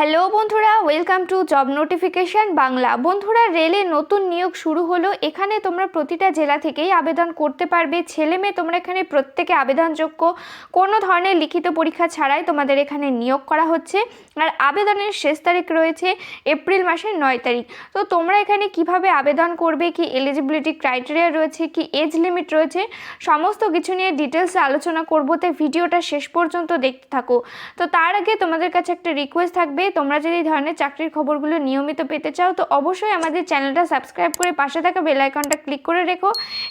Hello বন্ধুরা welcome to job notification Bangla. বন্ধুরা রেলে নতুন নিয়োগ শুরু হলো। এখানে তোমরা প্রতিটা জেলা থেকেই আবেদন করতে পারবে। ছেলে মেয়ে তোমরা এখানে প্রত্যেকে আবেদনযোগ্য। কোনো ধরনের লিখিত পরীক্ষা ছাড়াই তোমাদের এখানে নিয়োগ করা হচ্ছে। আর আবেদনের শেষ তারিখ রয়েছে এপ্রিল মাসের নয় তারিখ। তো তোমরা এখানে কীভাবে আবেদন করবে, কি এলিজিবিলিটি ক্রাইটেরিয়া রয়েছে, কি এজ লিমিট রয়েছে, সমস্ত কিছু নিয়ে ডিটেলসে আলোচনা করব। তাই ভিডিওটা শেষ পর্যন্ত দেখতে থাকো। তো তার আগে তোমাদের কাছে একটা রিকোয়েস্ট থাকবে তোমরা যদি ধরনের চাকরির খবরগুলো নিয়মিত পেতে চাও, তো অবশ্যই আমাদের চ্যানেলটা সাবস্ক্রাইব করে পাশে থাকা বেল আইকনটা ক্লিক করে রেখো।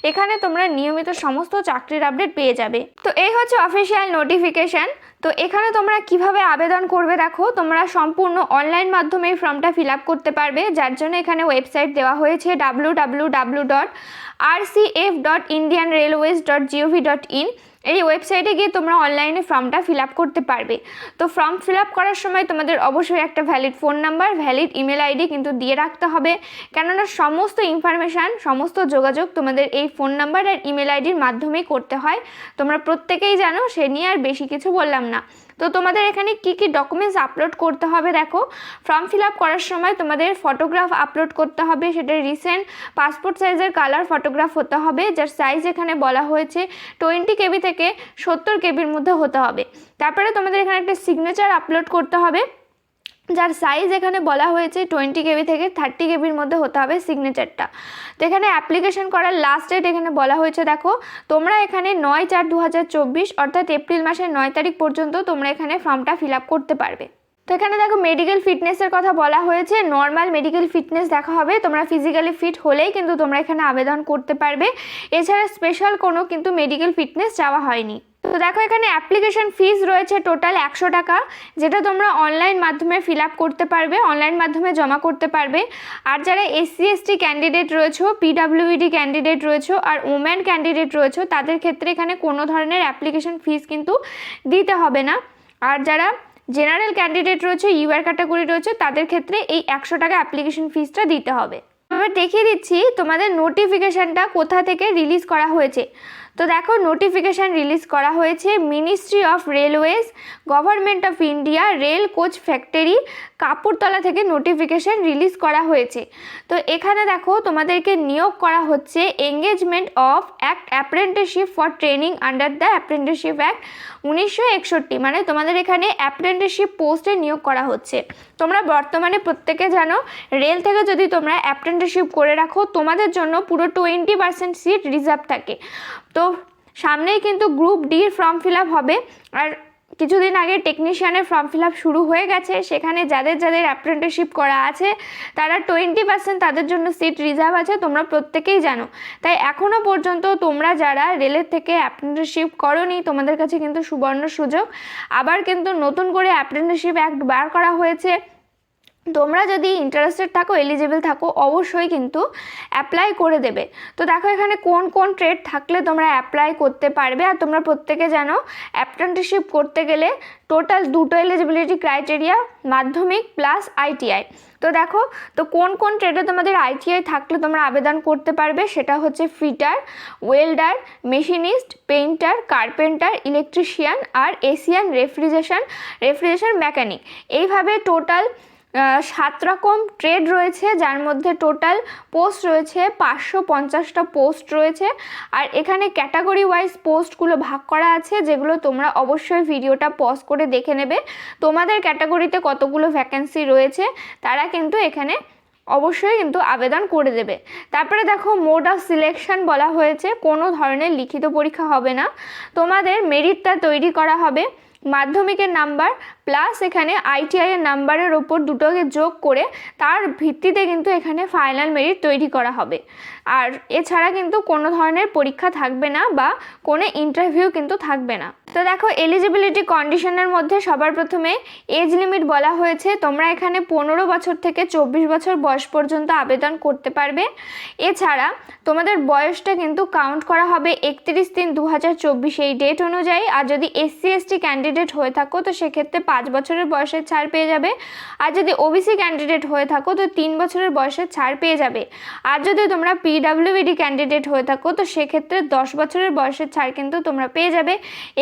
এখানে তোমরা নিয়মিত সমস্ত চাকরির আপডেট পেয়ে যাবে। তো এই হচ্ছে অফিসিয়াল নোটিফিকেশান তো এখানে তোমরা কীভাবে আবেদন করবে দেখো, তোমরা সম্পূর্ণ অনলাইন মাধ্যমে এই ফর্মটা ফিল আপ করতে পারবে। যার জন্য এখানে ওয়েবসাইট দেওয়া হয়েছে W W W dot R C F dot Indian railways dot GOV dot IN এই ওয়েবসাইটে গিয়ে তোমরা অনলাইনে ফর্মটা ফিল আপ করতে পারবে। তো ফর্ম ফিল আপ করার সময় তোমাদের অবশ্যই একটা valid phone number valid email ID কিন্তু দিয়ে রাখতে হবে। কেননা সমস্ত ইনফরমেশান সমস্ত যোগাযোগ তোমাদের এই ফোন নাম্বার আর ইমেল আইডির মাধ্যমেই করতে হয়। তোমরা প্রত্যেকেই জানো, সে নিয়ে আর বেশি কিছু বললাম না। তো তোমাদের এখানে কি কি ডকুমেন্টস আপলোড করতে হবে? দেখো ফর্ম ফিল আপ করার সময় তোমাদের ফটোগ্রাফ আপলোড করতে হবে, সেটা রিসেন্ট পাসপোর্ট সাইজের কালার ফটোগ্রাফ হতে হবে, যার সাইজ এখানে বলা হয়েছে টোয়েন্টি কেবি থেকে সত্তর কেবির মধ্যে হতে হবে। তারপরে তোমাদের এখানে একটা সিগনেচার আপলোড করতে হবে। যার সাইজ এখানে বলা হয়েছে টোয়েন্টি কেবি থেকে থার্টি কেবির মধ্যে হতে হবে সিগনেচারটা তো এখানে অ্যাপ্লিকেশন করার লাস্ট ডেট এখানে বলা হয়েছে, দেখো, তোমরা এখানে নয় চার দু অর্থাৎ এপ্রিল মাসের নয় তারিখ পর্যন্ত তোমরা এখানে ফর্মটা ফিল করতে পারবে। তো এখানে দেখো মেডিকেল ফিটনেসের কথা বলা হয়েছে নর্মাল মেডিকেল ফিটনেস দেখা হবে, তোমরা ফিজিক্যালি ফিট হলেই কিন্তু তোমরা এখানে আবেদন করতে পারবে। এছাড়া স্পেশাল কোনো কিন্তু মেডিকেল ফিটনেস চাওয়া হয়নি। তো দেখো এখানে অ্যাপ্লিকেশন ফিস রয়েছে টোটাল একশো টাকা, যেটা তোমরা অনলাইন মাধ্যমে ফিল আপ করতে পারবে অনলাইন মাধ্যমে জমা করতে পারবে। আর যারা এসসি এসটি ক্যান্ডিডেট রয়েছে পিডাব্লিউডি ক্যান্ডিডেট রয়েছে, আর ওম্যান ক্যান্ডিডেট রয়েছে, তাদের ক্ষেত্রে এখানে কোনো ধরনের অ্যাপ্লিকেশন ফিস কিন্তু দিতে হবে না। আর যারা জেনারেল ক্যান্ডিডেট রয়েছে ইউআর ক্যাটাগরি রয়েছে, তাদের ক্ষেত্রে এই একশো টাকা অ্যাপ্লিকেশন ফিসটা দিতে হবে। এবার দেখিয়ে দিচ্ছি তোমাদের নোটিফিকেশানটা কোথা থেকে রিলিজ করা হয়েছে। তো দেখো নোটিফিকেশান রিলিজ করা হয়েছে ministry of railways government of India rail coach factory Kapurthala থেকে নোটিফিকেশান রিলিজ করা হয়েছে। তো এখানে দেখো, তোমাদেরকে নিয়োগ করা হচ্ছে engagement of act apprenticeship for training under the apprenticeship act উনিশশো একষট্টি। মানে তোমাদের এখানে অ্যাপ্রেন্টিসশিপ পোস্টে নিয়োগ করা হচ্ছে। তোমরা বর্তমানে প্রত্যেকে জানো রেল থেকে যদি তোমরা অ্যাপ্রেন্টিসশিপ করে রাখো, তোমাদের জন্য পুরো টোয়েন্টি পার্সেন্ট সিট রিজার্ভ থাকে। তো সামনেই কিন্তু গ্রুপ ডির ফর্ম ফিল হবে। আর কিছুদিন আগে টেকনিশিয়ানের ফর্ম ফিল শুরু হয়ে গেছে। সেখানে যাদের যাদের অ্যাপ্রেন্টিসশিপ করা আছে, তারা টোয়েন্টি পার্সেন্ট তাদের জন্য সিট রিজার্ভ আছে, তোমরা প্রত্যেকেই জানো। তাই এখনও পর্যন্ত তোমরা যারা রেলের থেকে অ্যাপ্রেন্টিসশিপ করনি, তোমাদের কাছে কিন্তু সুবর্ণ সুযোগ। আবার কিন্তু নতুন করে অ্যাপ্রেন্টিসশিপ অ্যাক্ট বার করা হয়েছে। তোমরা যদি ইন্টারেস্টেড থাকো এলিজিবল থাকো, অবশ্যই কিন্তু অ্যাপ্লাই করে দেবে। তো দেখো এখানে কোন কোন ট্রেড থাকলে তোমরা অ্যাপ্লাই করতে পারবে আর তোমরা প্রত্যেকে জানো অ্যাপ্রেন্টিসশিপ করতে গেলে টোটাল দুটো এলিজিবিলিটি ক্রাইটেরিয়া মাধ্যমিক প্লাস আইটিআই তো দেখো, তো কোন কোন ট্রেডে তোমাদের আইটিআই থাকলে তোমরা আবেদন করতে পারবে, সেটা হচ্ছে fitter welder machinist painter carpenter electrician আর এশিয়ান রেফ্রিজারেশন রেফ্রিজারেশন মেকানিক এইভাবে টোটাল সাত রকম ট্রেড রয়েছে, যার মধ্যে টোটাল পোস্ট রয়েছে, পাঁচশো পঞ্চাশটা পোস্ট রয়েছে। আর এখানে ক্যাটাগরি ওয়াইজ পোস্টগুলো ভাগ করা আছে, যেগুলো তোমরা অবশ্যই ভিডিওটা পজ করে দেখে নেবে। তোমাদের ক্যাটাগরিতে কতগুলো ভ্যাকেন্সি রয়েছে, তারা কিন্তু এখানে অবশ্যই কিন্তু আবেদন করে দেবে। তারপরে দেখো মোড অফ সিলেকশন বলা হয়েছে, কোনো ধরনের লিখিত পরীক্ষা হবে না। তোমাদের মেরিটটা তৈরি করা হবে। মাধ্যমিকের নাম্বার প্লাস এখানে আইটিআই এর নাম্বারের ওপর দুটোকে যোগ করে তার ভিত্তিতে কিন্তু এখানে ফাইনাল মেরিট তৈরি করা হবে। আর এছাড়া কিন্তু কোনো ধরনের পরীক্ষা থাকবে না বা কোনো ইন্টারভিউ কিন্তু থাকবে না। তো দেখো এলিজিবিলিটি কন্ডিশনের মধ্যে সবার প্রথমে এজ লিমিট বলা হয়েছে। তোমরা এখানে পনেরো বছর থেকে চব্বিশ বছর বয়স পর্যন্ত আবেদন করতে পারবে। এছাড়া তোমাদের বয়সটা কিন্তু কাউন্ট করা হবে একত্রিশ তিন দু হাজার চব্বিশ এই ডেট অনুযায়ী। আর যদি এসসি এসটি ক্যান্ডিডেট হয়ে থাকো, তো সেক্ষেত্রে পাঁচ বছরের বয়সের ছাড় পেয়ে যাবে। আর যদি ওবিসি ক্যান্ডিডেট হয়ে থাকো, তো তিন বছরের বয়সের ছাড় পেয়ে যাবে। আর যদি তোমরা পিডাব্লিউবিডি ক্যান্ডিডেট হয়ে থাকো, তো সেক্ষেত্রে দশ বছরের বয়সের ছাড় কিন্তু তোমরা পেয়ে যাবে।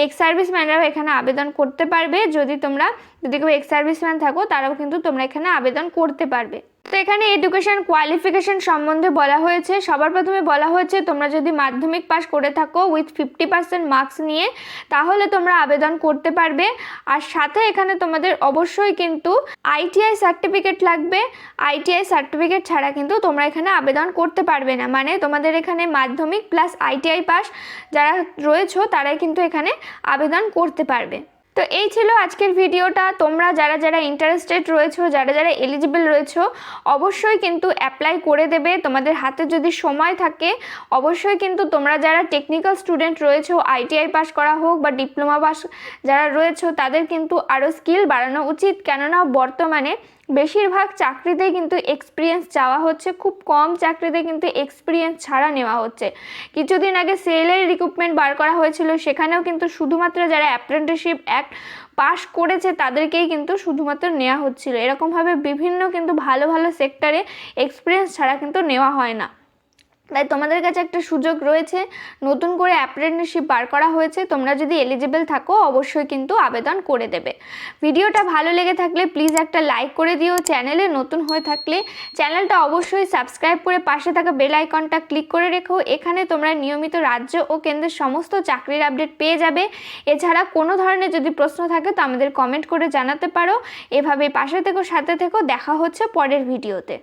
এক্স সার্ভিসম্যানরাও এখানে আবেদন করতে পারবে। যদি তোমরা, যদি কেউ এক্স সার্ভিসম্যান থাকো, তারাও কিন্তু তোমরা এখানে আবেদন করতে পারবে। তো এখানে এডুকেশন কোয়ালিফিকেশন সম্বন্ধে বলা হয়েছে। সবার প্রথমে বলা হয়েছে, তোমরা যদি মাধ্যমিক পাস করে থাকো উইথ ফিফটি পার্সেন্ট মার্কস নিয়ে, তাহলে তোমরা আবেদন করতে পারবে। আর সাথে এখানে তোমাদের অবশ্যই কিন্তু আইটিআই সার্টিফিকেট লাগবে। আইটিআই সার্টিফিকেট ছাড়া কিন্তু তোমরা এখানে আবেদন করতে পারবে না। মানে তোমাদের এখানে মাধ্যমিক প্লাস আইটিআই পাস যারা রয়েছো, তারাই কিন্তু এখানে আবেদন করতে পারবে। তো এই ছিল আজকের ভিডিওটা। তোমরা যারা যারা ইন্টারেস্টেড রয়েছো, যারা যারা এলিজিবল রয়েছো, অবশ্যই কিন্তু অ্যাপ্লাই করে দেবে। তোমাদের হাতে যদি সময় থাকে, অবশ্যই কিন্তু তোমরা যারা টেকনিক্যাল স্টুডেন্ট রয়েছো আইটিআই পাস করা হোক বা ডিপ্লোমা পাস যারা রয়েছো, তাদের কিন্তু আরও স্কিল বাড়ানো উচিত। কেননা বর্তমানে বেশিরভাগ চাকরিতে কিন্তু এক্সপিরিয়েন্স চাওয়া হচ্ছে, খুব কম চাকরিতে কিন্তু এক্সপিরিয়েন্স ছাড়া নেওয়া হচ্ছে। কিছুদিন আগে সেলের রিক্রুটমেন্ট বার করা হয়েছিল, সেখানেও কিন্তু শুধুমাত্র যারা অ্যাপ্রেন্টিসশিপ অ্যাক্ট পাশ করেছে, তাদেরকেই কিন্তু শুধুমাত্র নেওয়া হচ্ছিল। এরকমভাবে বিভিন্ন কিন্তু ভালো ভালো সেক্টরে এক্সপিরিয়েন্স ছাড়া কিন্তু নেওয়া হয় না। তাই তোমাদের কাছে একটা সুযোগ রয়েছে। নতুন করে অ্যাপ্রেন্টিসশিপ বার করা হয়েছে, তোমরা যদি এলিজিবল থাকো, অবশ্যই কিন্তু আবেদন করে দেবে। ভিডিওটা ভালো লেগে থাকলে প্লিজ একটা লাইক করে দিও। চ্যানেলে নতুন হয়ে থাকলে চ্যানেলটা অবশ্যই সাবস্ক্রাইব করে পাশে থাকা বেল আইকনটা ক্লিক করে রেখো। এখানে তোমরা নিয়মিত রাজ্য ও কেন্দ্রের সমস্ত চাকরির আপডেট পেয়ে যাবে। এছাড়া কোনো ধরনের যদি প্রশ্ন থাকে তো আমাদের কমেন্ট করে জানাতে পারো। এভাবে পাশে থেকো, সাথে থেকো, দেখা হচ্ছে পরের ভিডিওতে।